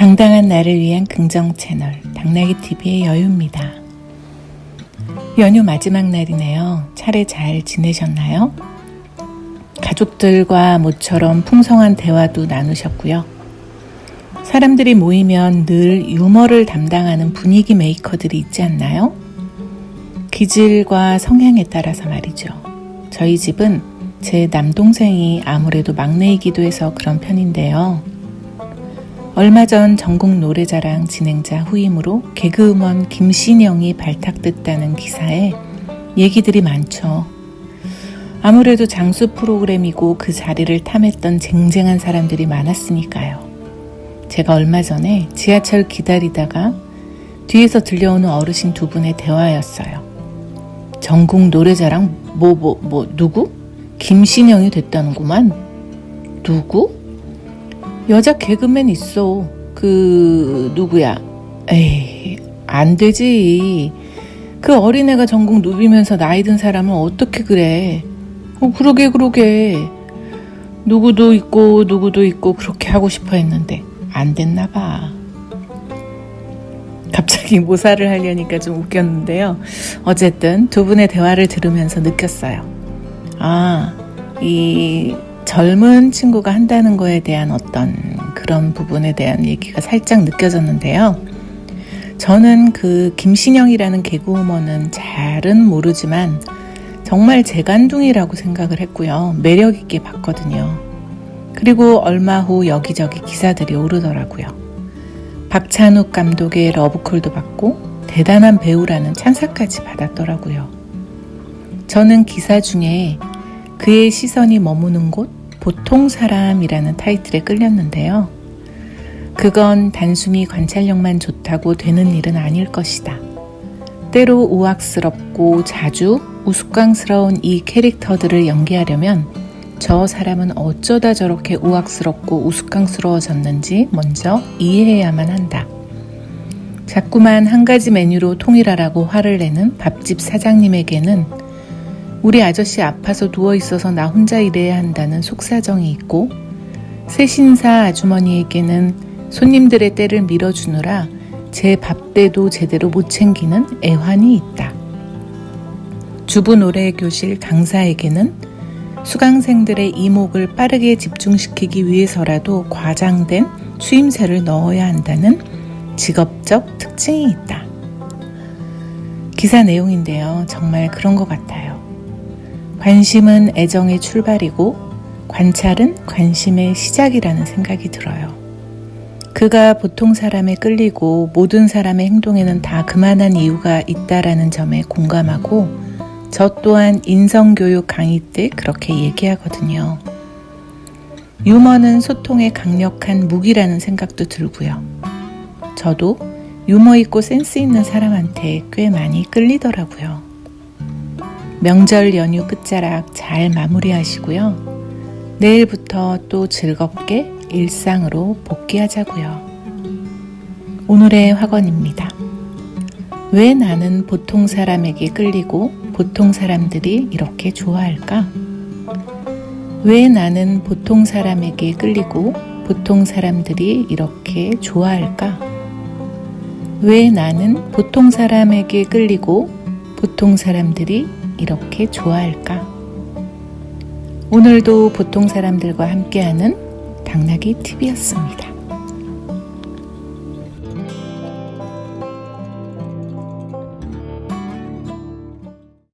당당한 나를 위한 긍정 채널 당나귀 TV의 여유입니다. 연휴 마지막 날이네요. 차례 잘 지내셨나요? 가족들과 모처럼 풍성한 대화도 나누셨고요. 사람들이 모이면 늘 유머를 담당하는 분위기 메이커들이 있지 않나요? 기질과 성향에 따라서 말이죠. 저희 집은 제 남동생이 아무래도 막내이기도 해서 그런 편인데요. 얼마 전 전국 노래자랑 진행자 후임으로 개그우먼 김신영이 발탁됐다는 기사에 얘기들이 많죠. 아무래도 장수 프로그램이고 그 자리를 탐했던 쟁쟁한 사람들이 많았으니까요. 제가 얼마 전에 지하철 기다리다가 뒤에서 들려오는 어르신 두 분의 대화였어요. 전국 노래자랑 뭐 뭐 뭐 누구? 김신영이 됐다는구만. 누구? 여자 개그맨 있어. 그 누구야? 에이 안 되지. 그 어린애가 전국 누비면서 나이 든 사람은 어떻게 그래? 어 그러게 그러게. 누구도 있고 누구도 있고 그렇게 하고 싶어 했는데 안 됐나 봐. 갑자기 모사를 하려니까 좀 웃겼는데요. 어쨌든 두 분의 대화를 들으면서 느꼈어요. 아, 이 젊은 친구가 한다는 거에 대한 어떤 그런 부분에 대한 얘기가 살짝 느껴졌는데요. 저는 그 김신영이라는 개그우먼은 잘은 모르지만 정말 재간둥이라고 생각을 했고요. 매력 있게 봤거든요. 그리고 얼마 후 여기저기 기사들이 오르더라고요. 박찬욱 감독의 러브콜도 받고 대단한 배우라는 찬사까지 받았더라고요. 저는 기사 중에 그의 시선이 머무는 곳 보통 사람이라는 타이틀에 끌렸는데요. 그건 단순히 관찰력만 좋다고 되는 일은 아닐 것이다. 때로 우악스럽고 자주 우스꽝스러운 이 캐릭터들을 연기하려면 저 사람은 어쩌다 저렇게 우악스럽고 우스꽝스러워졌는지 먼저 이해해야만 한다. 자꾸만 한 가지 메뉴로 통일하라고 화를 내는 밥집 사장님에게는 우리 아저씨 아파서 누워 있어서 나 혼자 일해야 한다는 속사정이 있고 새신사 아주머니에게는 손님들의 때를 밀어주느라 제 밥때도 제대로 못 챙기는 애환이 있다. 주부 노래 교실 강사에게는 수강생들의 이목을 빠르게 집중시키기 위해서라도 과장된 추임새를 넣어야 한다는 직업적 특징이 있다. 기사 내용인데요. 정말 그런 것 같아요. 관심은 애정의 출발이고 관찰은 관심의 시작이라는 생각이 들어요. 그가 보통 사람에 끌리고 모든 사람의 행동에는 다 그만한 이유가 있다라는 점에 공감하고 저 또한 인성교육 강의 때 그렇게 얘기하거든요. 유머는 소통의 강력한 무기라는 생각도 들고요. 저도 유머 있고 센스 있는 사람한테 꽤 많이 끌리더라고요. 명절 연휴 끝자락 잘 마무리하시고요. 내일부터 또 즐겁게 일상으로 복귀하자고요. 오늘의 학원입니다. 왜 나는 보통 사람에게 끌리고 보통 사람들이 이렇게 좋아할까? 왜 나는 보통 사람에게 끌리고 보통 사람들이 이렇게 좋아할까? 왜 나는 보통 사람에게 끌리고 보통 사람들이 이렇게 좋아할까? 오늘도 보통 사람들과 함께하는 당나귀 TV였습니다.